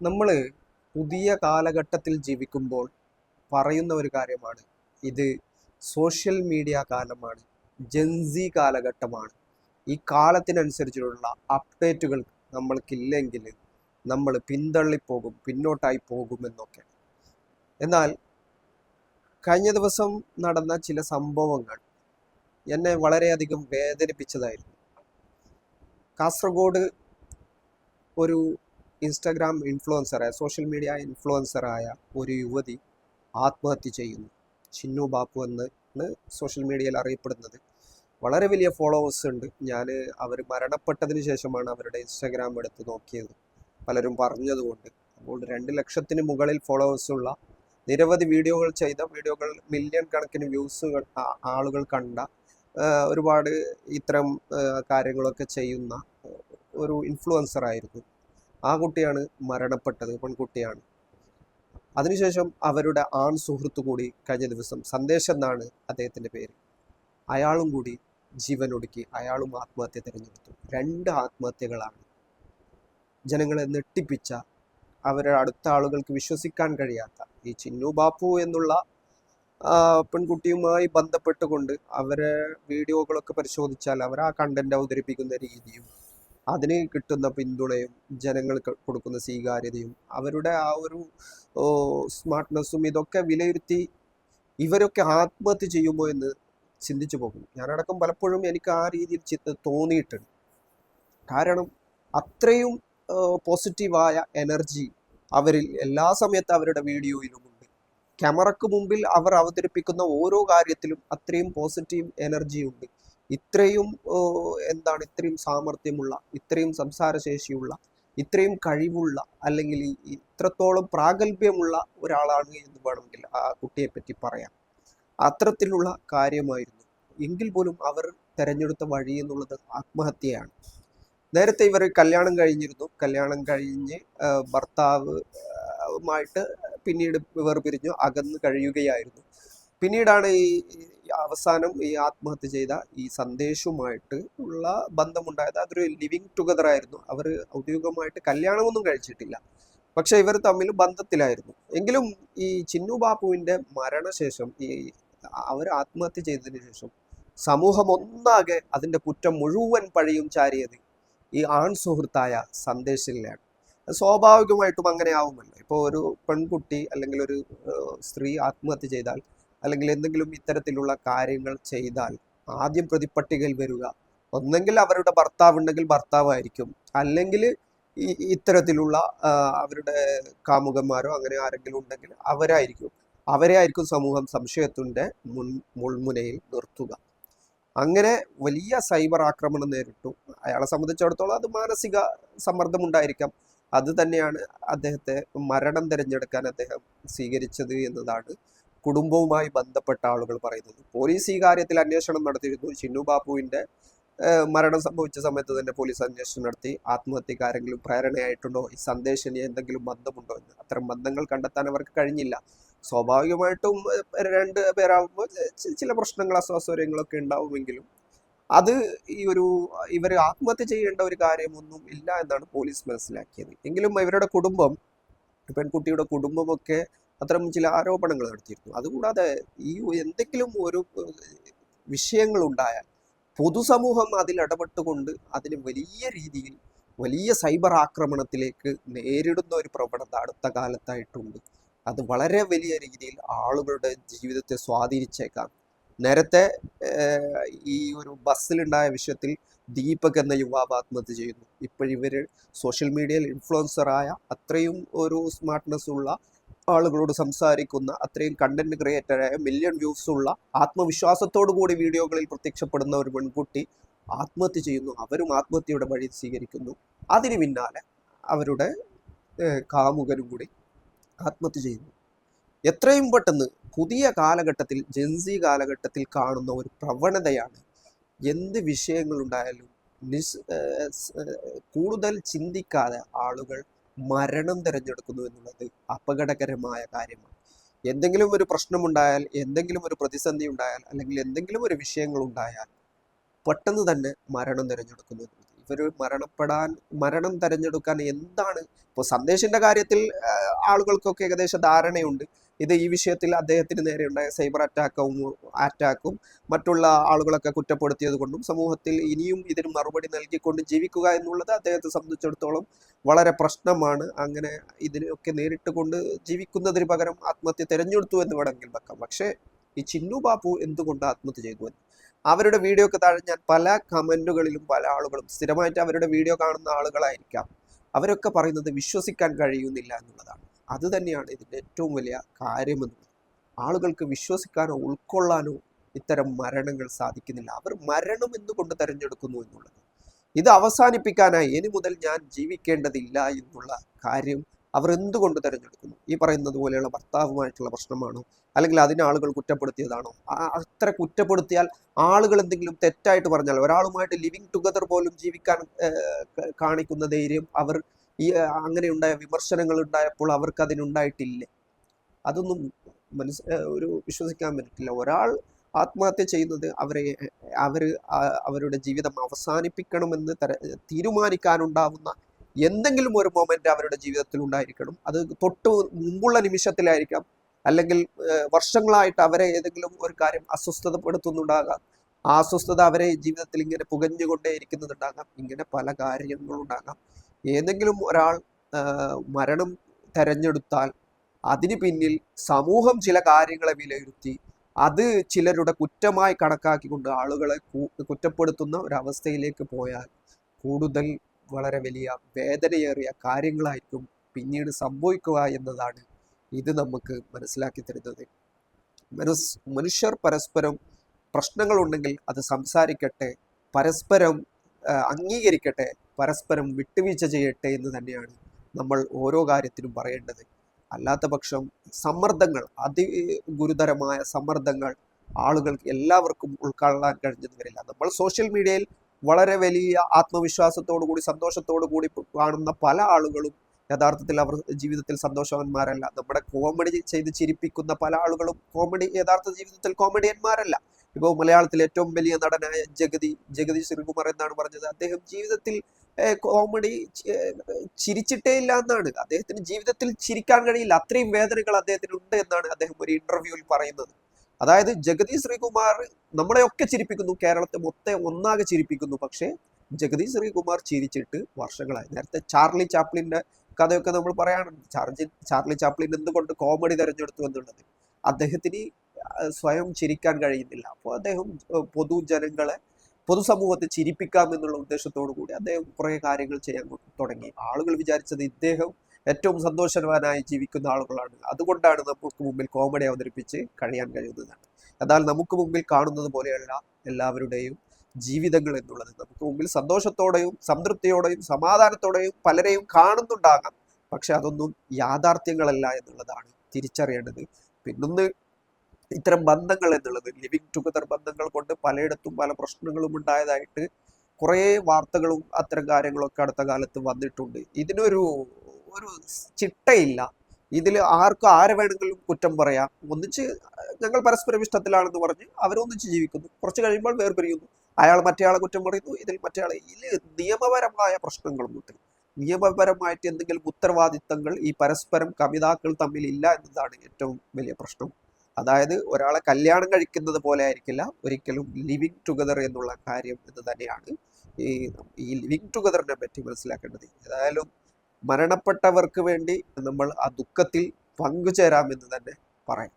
നമ്മൾ പുതിയ കാലഘട്ടത്തിൽ ജീവിക്കുമ്പോൾ പറയുന്ന ഒരു കാര്യമാണ്. ഇത് സോഷ്യൽ മീഡിയ കാലമാണ്. ജെൻസി കാലഘട്ടമാണ്. ഈ കാലത്തിനനുസരിച്ചുള്ള അപ്ഡേറ്റുകൾ നമ്മൾക്കില്ലെങ്കിൽ നമ്മൾ പിന്തള്ളിപ്പോകും പിന്നോട്ടായി പോകുമെന്നൊക്കെ എന്നാൽ കഴിഞ്ഞ ദിവസം നടന്ന ചില സംഭവങ്ങൾ എന്നെ വളരെയധികം വേദനിപ്പിച്ചതായിരുന്നു. കാസർഗോഡ് ഒരു ഇൻസ്റ്റഗ്രാം ഇൻഫ്ലുവൻസറായ സോഷ്യൽ മീഡിയ ഇൻഫ്ലുവൻസറായ ഒരു യുവതി ആത്മഹത്യ ചെയ്യുന്നു. ചിന്നു ബാപ്പു എന്ന് സോഷ്യൽ മീഡിയയിൽ അറിയപ്പെടുന്നത്. വളരെ വലിയ ഫോളോവേഴ്സ് ഉണ്ട്. ഞാൻ അവർ മരണപ്പെട്ടതിന് ശേഷമാണ് അവരുടെ ഇൻസ്റ്റാഗ്രാം എടുത്ത് നോക്കിയത്. പലരും പറഞ്ഞതുകൊണ്ട്. അപ്പോൾ രണ്ട് ലക്ഷത്തിന് മുകളിൽ ഫോളോവേഴ്സ് ഉള്ള നിരവധി വീഡിയോകൾ ചെയ്ത വീഡിയോകൾ മില്യൺ കണക്കിന് വ്യൂസ് ആളുകൾ കണ്ട ഒരുപാട് ഇത്തരം കാര്യങ്ങളൊക്കെ ചെയ്യുന്ന ഒരു ഇൻഫ്ലുവൻസർ ആയിരുന്നു ആ കുട്ടിയാണ് മരണപ്പെട്ടത് പെൺകുട്ടിയാണ്. അതിനുശേഷം അവരുടെ ആൺ സുഹൃത്തു കൂടി കഴിഞ്ഞ ദിവസം സന്ദേശം എന്നാണ് അദ്ദേഹത്തിന്റെ പേര്. അയാളും കൂടി ജീവൻ ഒടുക്കി അയാളും ആത്മഹത്യ തിരഞ്ഞെടുത്തു. രണ്ട് ആത്മഹത്യകളാണ്. ജനങ്ങളെ നെട്ടിപ്പിച്ച അവരുടെ അടുത്ത ആളുകൾക്ക് വിശ്വസിക്കാൻ കഴിയാത്ത ഈ ചിന്നു ബാപ്പു എന്നുള്ള പെൺകുട്ടിയുമായി ബന്ധപ്പെട്ടുകൊണ്ട് അവരെ വീഡിയോകളൊക്കെ പരിശോധിച്ചാൽ അവർ ആ കണ്ടന്റ് അവതരിപ്പിക്കുന്ന രീതിയും അതിന് കിട്ടുന്ന പിന്തുണയും ജനങ്ങൾക്ക് കൊടുക്കുന്ന സ്വീകാര്യതയും അവരുടെ ആ ഒരു സ്മാർട്ട്നെസ്സും ഇതൊക്കെ വിലയിരുത്തി ഇവരൊക്കെ ആത്മഹത്യ ചെയ്യുമോ എന്ന് ചിന്തിച്ചു പോകും ഞാനടക്കം പലപ്പോഴും എനിക്ക് ആ രീതിയിൽ ചി- തോന്നിയിട്ടുണ്ട്. കാരണം അത്രയും പോസിറ്റീവായ എനർജി അവരിൽ എല്ലാ സമയത്തും അവരുടെ വീഡിയോയിലുമുണ്ട് ക്യാമറക്ക് മുമ്പിൽ അവർ അവതരിപ്പിക്കുന്ന ഓരോ കാര്യത്തിലും അത്രയും പോസിറ്റീവ് എനർജി ഉണ്ട്. ഇത്രയും എന്താണ് ഇത്രയും സാമർഥ്യമുള്ള ഇത്രയും സംസാരശേഷിയുള്ള ഇത്രയും കഴിവുള്ള അല്ലെങ്കിൽ ഇത്രത്തോളം പ്രാഗൽഭ്യമുള്ള ഒരാളാണ് എന്ന് വേണമെങ്കിൽ ആ കുട്ടിയെ പറ്റി പറയാം. അത്തരത്തിലുള്ള കാര്യമായിരുന്നു. എങ്കിൽ പോലും അവർ തെരഞ്ഞെടുത്ത വഴി എന്നുള്ളത് ആത്മഹത്യയാണ്. നേരത്തെ ഇവർ കല്യാണം കഴിഞ്ഞിരുന്നു. കല്യാണം കഴിഞ്ഞ് ഭർത്താവുമായിട്ട് പിന്നീട് വേർപിരിഞ്ഞു അകന്ന് കഴിയുകയായിരുന്നു. പിന്നീടാണ് ഈ അവസാനം ഈ ആത്മഹത്യ ചെയ്ത ഈ സന്ദേശവുമായിട്ട് ഉള്ള ബന്ധമുണ്ടായത്. അതൊരു ലിവിങ് ടുഗദർ ആയിരുന്നു. അവർ ഔദ്യോഗികമായിട്ട് കല്യാണമൊന്നും കഴിച്ചിട്ടില്ല. പക്ഷെ ഇവർ തമ്മിൽ ബന്ധത്തിലായിരുന്നു. എങ്കിലും ഈ ചിന്നു ബാപ്പുവിന്റെ മരണശേഷം ഈ അവർ ആത്മഹത്യ ചെയ്തതിന് ശേഷം സമൂഹം ഒന്നാകെ അതിന്റെ കുറ്റം മുഴുവൻ പഴിയും ചാരിയത് ഈ ആൺ സുഹൃത്തായ സന്ദേശിലാണ് സ്വാഭാവികമായിട്ടും അങ്ങനെ ആവുമല്ലോ ഇപ്പോൾ ഒരു പെൺകുട്ടി അല്ലെങ്കിൽ ഒരു സ്ത്രീ ആത്മഹത്യ ചെയ്താൽ അല്ലെങ്കിൽ എന്തെങ്കിലും ഇത്തരത്തിലുള്ള കാര്യങ്ങൾ ചെയ്താൽ ആദ്യം പ്രതിപ്പട്ടികയിൽ വരിക. ഒന്നെങ്കിൽ അവരുടെ ഭർത്താവ് ഉണ്ടെങ്കിൽ ഭർത്താവായിരിക്കും. അല്ലെങ്കിൽ ഈ ഇത്തരത്തിലുള്ള അവരുടെ കാമുകന്മാരോ അങ്ങനെ ആരെങ്കിലും ഉണ്ടെങ്കിൽ അവരായിരിക്കും. അവരെ ആയിരിക്കും സമൂഹം സംശയത്തിന്റെ മുൻ മുൾമുനയിൽ നിർത്തുക. അങ്ങനെ വലിയ സൈബർ ആക്രമണം നേരിട്ടു. അയാളെ സംബന്ധിച്ചിടത്തോളം അത് മാനസിക സമ്മർദ്ദം ഉണ്ടായിരിക്കാം. അത് തന്നെയാണ് അദ്ദേഹത്തെ മരണം തിരഞ്ഞെടുക്കാൻ അദ്ദേഹം സ്വീകരിച്ചത് എന്നതാണ് കുടുംബവുമായി ബന്ധപ്പെട്ട ആളുകൾ പറയുന്നത്. പോലീസ് ഈ കാര്യത്തിൽ അന്വേഷണം നടത്തിയിരുന്നു. ചിന്നു ബാബുവിന്റെ മരണം സംഭവിച്ച സമയത്ത് തന്നെ പോലീസ് അന്വേഷണം നടത്തി. ആത്മഹത്യക്ക് ആരെങ്കിലും പ്രേരണയായിട്ടുണ്ടോ? ഈ സന്ദേശം എന്തെങ്കിലും ബന്ധമുണ്ടോ എന്ന്. അത്തരം ബന്ധങ്ങൾ കണ്ടെത്താൻ അവർക്ക് കഴിഞ്ഞില്ല. സ്വാഭാവികമായിട്ടും രണ്ട് പേരാകുമ്പോൾ ചില പ്രശ്നങ്ങൾ അസ്വാസൗകര്യങ്ങളൊക്കെ ഉണ്ടാവുമെങ്കിലും അത് ഈ ഒരു ഇവർ ആത്മഹത്യ ചെയ്യേണ്ട ഒരു കാര്യമൊന്നും ഇല്ല എന്നാണ് പോലീസ് മനസ്സിലാക്കിയത്. എങ്കിലും ഇവരുടെ കുടുംബം പെൺകുട്ടിയുടെ കുടുംബമൊക്കെ അത്തരം ചില ആരോപണങ്ങൾ നടത്തിയിരുന്നു. അതുകൂടാതെ ഈ എന്തെങ്കിലും ഒരു വിഷയങ്ങൾ ഉണ്ടായാൽ പൊതുസമൂഹം അതിൽ ഇടപെട്ടുകൊണ്ട് അതിന് വലിയ രീതിയിൽ വലിയ സൈബർ ആക്രമണത്തിലേക്ക് നേരിടുന്ന ഒരു പ്രവണത അടുത്ത കാലത്തായിട്ടുണ്ട്. അത് വളരെ വലിയ രീതിയിൽ ആളുകളുടെ ജീവിതത്തെ സ്വാധീനിച്ചേക്കാം. നേരത്തെ ഈ ഒരു ബസ്സിലുണ്ടായ വിഷയത്തിൽ ദീപക് എന്ന യുവാവ് ആത്മഹത്യ ചെയ്യുന്നു. ഇപ്പോഴിവർ സോഷ്യൽ മീഡിയയിൽ ഇൻഫ്ലുവൻസറായ അത്രയും ഒരു സ്മാർട്ട്നെസ് ഉള്ള ആളുകളോട് സംസാരിക്കുന്ന അത്രയും കണ്ടന്റ് ക്രിയേറ്ററായ മില്യൺ വ്യൂസ് ഉള്ള ആത്മവിശ്വാസത്തോടു കൂടി വീഡിയോകളിൽ പ്രത്യക്ഷപ്പെടുന്ന ഒരു പെൺകുട്ടി ആത്മഹത്യ ചെയ്യുന്നു. അവരും ആത്മഹത്യയുടെ വഴി സ്വീകരിക്കുന്നു. അതിന് പിന്നാലെ അവരുടെ കാമുകനും കൂടി ആത്മഹത്യ ചെയ്യുന്നു. എത്രയും പെട്ടെന്ന് പുതിയ കാലഘട്ടത്തിൽ ജെൻസി കാലഘട്ടത്തിൽ കാണുന്ന ഒരു പ്രവണതയാണ് എന്ത് വിഷയങ്ങളുണ്ടായാലും നിസ് കൂടുതൽ ചിന്തിക്കാതെ ആളുകൾ മരണം തിരഞ്ഞെടുക്കുന്നു എന്നുള്ളത് അപകടകരമായ കാര്യമാണ്. എന്തെങ്കിലും ഒരു പ്രശ്നമുണ്ടായാൽ എന്തെങ്കിലും ഒരു പ്രതിസന്ധി ഉണ്ടായാൽ അല്ലെങ്കിൽ എന്തെങ്കിലും ഒരു വിഷയങ്ങൾ ഉണ്ടായാൽ പെട്ടെന്ന് തന്നെ മരണം തിരഞ്ഞെടുക്കുന്നു എന്നുള്ളത്. ഇവർ മരണപ്പെടാൻ മരണം തിരഞ്ഞെടുക്കാൻ എന്താണ്? ഇപ്പോൾ സന്ദേശിന്റെ കാര്യത്തിൽ ആളുകൾക്കൊക്കെ ഏകദേശം ധാരണയുണ്ട്. ഇത് ഈ വിഷയത്തിൽ അദ്ദേഹത്തിന് നേരെ ഉണ്ടായ സൈബർ അറ്റാക്കും അറ്റാക്കും മറ്റുള്ള ആളുകളൊക്കെ കുറ്റപ്പെടുത്തിയത് കൊണ്ടും സമൂഹത്തിൽ ഇനിയും ഇതിന് മറുപടി നൽകിക്കൊണ്ട് ജീവിക്കുക എന്നുള്ളത് അദ്ദേഹത്തെ സംബന്ധിച്ചിടത്തോളം വളരെ പ്രശ്നമാണ്. അങ്ങനെ ഇതിനൊക്കെ നേരിട്ട് കൊണ്ട് ജീവിക്കുന്നതിന് പകരം ആത്മഹത്യ തിരഞ്ഞെടുത്തു എന്ന് വേണമെങ്കിൽ വെക്കാം. പക്ഷേ ഈ ചിന്നു ബാപ്പു എന്തുകൊണ്ട് ആത്മഹത്യ ചെയ്തു അവരുടെ വീഡിയോക്ക് താഴെ ഞാൻ പല കമന്റുകളിലും പല ആളുകളും സ്ഥിരമായിട്ട് അവരുടെ വീഡിയോ കാണുന്ന ആളുകളായിരിക്കാം. അവരൊക്കെ പറയുന്നത് വിശ്വസിക്കാൻ കഴിയുന്നില്ല എന്നുള്ളതാണ്. അത് തന്നെയാണ് ഇതിന്റെ ഏറ്റവും വലിയ കാര്യമെന്നുള്ളത് ആളുകൾക്ക് വിശ്വസിക്കാനോ ഉൾക്കൊള്ളാനോ ഇത്തരം മരണങ്ങൾ സാധിക്കുന്നില്ല. അവർ മരണം എന്തുകൊണ്ട് തിരഞ്ഞെടുക്കുന്നു എന്നുള്ളത്. ഇത് അവസാനിപ്പിക്കാനായി ഇനി മുതൽ ഞാൻ ജീവിക്കേണ്ടതില്ല എന്നുള്ള കാര്യം അവർ എന്തുകൊണ്ട് തിരഞ്ഞെടുക്കുന്നു? ഈ പറയുന്നത് പോലെയുള്ള ഭർത്താവുമായിട്ടുള്ള പ്രശ്നമാണോ? അല്ലെങ്കിൽ അതിനെ ആളുകൾ കുറ്റപ്പെടുത്തിയതാണോ? അത്ര കുറ്റപ്പെടുത്തിയാൽ ആളുകൾ എന്തെങ്കിലും തെറ്റായിട്ട് പറഞ്ഞാൽ ഒരാളുമായിട്ട് ലിവിങ് ടുഗദർ പോലും ജീവിക്കാൻ കാണിക്കുന്ന ധൈര്യം അവർ ഈ അങ്ങനെയുണ്ടായ വിമർശനങ്ങൾ ഉണ്ടായപ്പോൾ അവർക്ക് അതിനുണ്ടായിട്ടില്ലേ. അതൊന്നും മനസ് ഒരു വിശ്വസിക്കാൻ പറ്റില്ല. ഒരാൾ ആത്മഹത്യ ചെയ്യുന്നത് അവരെ അവർ അവരുടെ ജീവിതം അവസാനിപ്പിക്കണമെന്ന് തര തീരുമാനിക്കാനുണ്ടാവുന്ന എന്തെങ്കിലും ഒരു മൊമെന്റ് അവരുടെ ജീവിതത്തിൽ ഉണ്ടായിരിക്കണം. അത് തൊട്ട് മുമ്പുള്ള നിമിഷത്തിലായിരിക്കാം. അല്ലെങ്കിൽ വർഷങ്ങളായിട്ട് അവരെ ഏതെങ്കിലും ഒരു കാര്യം അസ്വസ്ഥതപ്പെടുത്തുന്നുണ്ടാകാം. ആ അസ്വസ്ഥത അവരെ ജീവിതത്തിൽ ഇങ്ങനെ പുകഞ്ഞുകൊണ്ടേ ഇരിക്കുന്നുണ്ടാകാം ഇങ്ങനെ പല കാര്യങ്ങളുണ്ടാകാം. ഏതെങ്കിലും ഒരാൾ മരണം തെരഞ്ഞെടുത്താൽ അതിന് പിന്നിൽ സമൂഹം ചില കാര്യങ്ങളെ വിലയിരുത്തി അത് ചിലരുടെ കുറ്റമായി കണക്കാക്കിക്കൊണ്ട് ആളുകളെ കുറ്റപ്പെടുത്തുന്ന ഒരവസ്ഥയിലേക്ക് പോയാൽ കൂടുതൽ വളരെ വലിയ വേദനയേറിയ കാര്യങ്ങളായിരിക്കും പിന്നീട് സംഭവിക്കുക എന്നതാണ് ഇത് നമുക്ക് മനസ്സിലാക്കി തരുന്നത്. മനുഷ്യർ പരസ്പരം പ്രശ്നങ്ങളുണ്ടെങ്കിൽ അത് സംസാരിക്കട്ടെ പരസ്പരം അംഗീകരിക്കട്ടെ പരസ്പരം വിട്ടുവീഴ്ച ചെയ്യട്ടെ എന്ന് തന്നെയാണ് നമ്മൾ ഓരോ കാര്യത്തിനും പറയേണ്ടത്. അല്ലാത്ത പക്ഷം സമ്മർദ്ദങ്ങൾ അതി ഗുരുതരമായ സമ്മർദ്ദങ്ങൾ ആളുകൾക്ക് എല്ലാവർക്കും ഉൾക്കൊള്ളാൻ കഴിഞ്ഞെന്ന് വരില്ല. നമ്മൾ സോഷ്യൽ മീഡിയയിൽ വളരെ വലിയ ആത്മവിശ്വാസത്തോടു കൂടി സന്തോഷത്തോടു കൂടി കാണുന്ന പല ആളുകളും യഥാർത്ഥത്തിൽ അവർ ജീവിതത്തിൽ സന്തോഷവന്മാരല്ല. നമ്മുടെ കോമഡി ചെയ്ത് ചിരിപ്പിക്കുന്ന പല ആളുകളും കോമഡി യഥാർത്ഥ ജീവിതത്തിൽ കോമഡിയന്മാരല്ല ഇപ്പോൾ മലയാളത്തിലെ ഏറ്റവും വലിയ നടനായ ജഗതി ജഗതി ശ്രീകുമാർ എന്നാണ് പറഞ്ഞത്. അദ്ദേഹം ജീവിതത്തിൽ കോമഡി ചിരിച്ചിട്ടേ ഇല്ല എന്നാണ്. അദ്ദേഹത്തിന് ജീവിതത്തിൽ ചിരിക്കാൻ കഴിയില്ല. അത്രയും വേദനകൾ അദ്ദേഹത്തിന് ഉണ്ട് എന്നാണ് അദ്ദേഹം ഒരു ഇന്റർവ്യൂവിൽ പറയുന്നത്. അതായത് ജഗതി ശ്രീകുമാർ നമ്മളെയൊക്കെ ചിരിപ്പിക്കുന്നു കേരളത്തെ മൊത്തം ഒന്നാകെ ചിരിപ്പിക്കുന്നു. പക്ഷേ ജഗതി ശ്രീകുമാർ ചിരിച്ചിട്ട് വർഷങ്ങളായി. നേരത്തെ ചാർലി ചാപ്ലിന്റെ കഥയൊക്കെ നമ്മൾ പറയാറുണ്ട്. ചാർജി ചാർലി ചാപ്ലിൻ എന്തുകൊണ്ട് കോമഡി തിരഞ്ഞെടുത്തു എന്നുള്ളത്. അദ്ദേഹത്തിന് സ്വയം ചിരിക്കാൻ കഴിയുന്നില്ല. അപ്പോൾ അദ്ദേഹം പൊതുജനങ്ങളെ പൊതുസമൂഹത്തെ ചിരിപ്പിക്കാം എന്നുള്ള ഉദ്ദേശത്തോടു കൂടി അദ്ദേഹം കുറേ കാര്യങ്ങൾ ചെയ്യാൻ തുടങ്ങി. ആളുകൾ വിചാരിച്ചത് ഇദ്ദേഹം ഏറ്റവും സന്തോഷവാനായി ജീവിക്കുന്ന ആളുകളാണ്. അതുകൊണ്ടാണ് നമുക്ക് മുമ്പിൽ കോമഡി അവതരിപ്പിച്ച് കഴിയാൻ കഴിയുന്നതാണ് എന്നാൽ നമുക്ക് മുമ്പിൽ കാണുന്നത് പോലെയല്ല എല്ലാവരുടെയും ജീവിതങ്ങൾ എന്നുള്ളത്. നമുക്ക് മുമ്പിൽ സന്തോഷത്തോടെയും സംതൃപ്തിയോടെയും സമാധാനത്തോടെയും പലരെയും കാണുന്നുണ്ടാകാം. പക്ഷെ അതൊന്നും യാഥാർത്ഥ്യങ്ങളല്ല എന്നുള്ളതാണ് തിരിച്ചറിയേണ്ടത്. പിന്നൊന്ന് ഇത്തരം ബന്ധങ്ങൾ എന്നുള്ളത്. ലിവിങ് ടുഗദർ ബന്ധങ്ങൾ കൊണ്ട് പലയിടത്തും പല പ്രശ്നങ്ങളും ഉണ്ടായതായിട്ട് കുറേ വാർത്തകളും അത്തരം കാര്യങ്ങളൊക്കെ അടുത്ത കാലത്ത് വന്നിട്ടുണ്ട്. ഇതിനൊരു ഒരു ചിട്ടയില്ല. ഇതിൽ ആർക്കും ആരെ വേണമെങ്കിലും കുറ്റം പറയാം. ഒന്നിച്ച് ഞങ്ങൾ പരസ്പരം ഇഷ്ടത്തിലാണെന്ന് പറഞ്ഞ് അവരൊന്നിച്ച് ജീവിക്കുന്നു. കുറച്ച് കഴിയുമ്പോൾ വേർപിരിയുന്നു. അയാൾ മറ്റേയാളെ കുറ്റം പറയുന്നു. ഇതിൽ മറ്റേയാളെ ഇതിൽ നിയമപരമായ പ്രശ്നങ്ങളുമുണ്ട് നിയമപരമായിട്ട് എന്തെങ്കിലും ഉത്തരവാദിത്തങ്ങൾ ഈ പരസ്പരം കവിതാക്കൾ തമ്മിൽ ഇല്ല എന്നതാണ് ഏറ്റവും വലിയ പ്രശ്നം. അതായത് ഒരാളെ കല്യാണം കഴിക്കുന്നത് പോലെ ആയിരിക്കില്ല. ഒരിക്കലും ലിവിങ് ടുഗദർ എന്നുള്ള കാര്യം എന്ന് തന്നെയാണ് ഈ ഈ ലിവിങ് ടുഗദറിനെ പറ്റി മനസ്സിലാക്കേണ്ടത്. ഏതായാലും മരണപ്പെട്ടവർക്ക് വേണ്ടി നമ്മൾ ആ ദുഃഖത്തിൽ പങ്കുചേരാമെന്ന് തന്നെ പറയാം.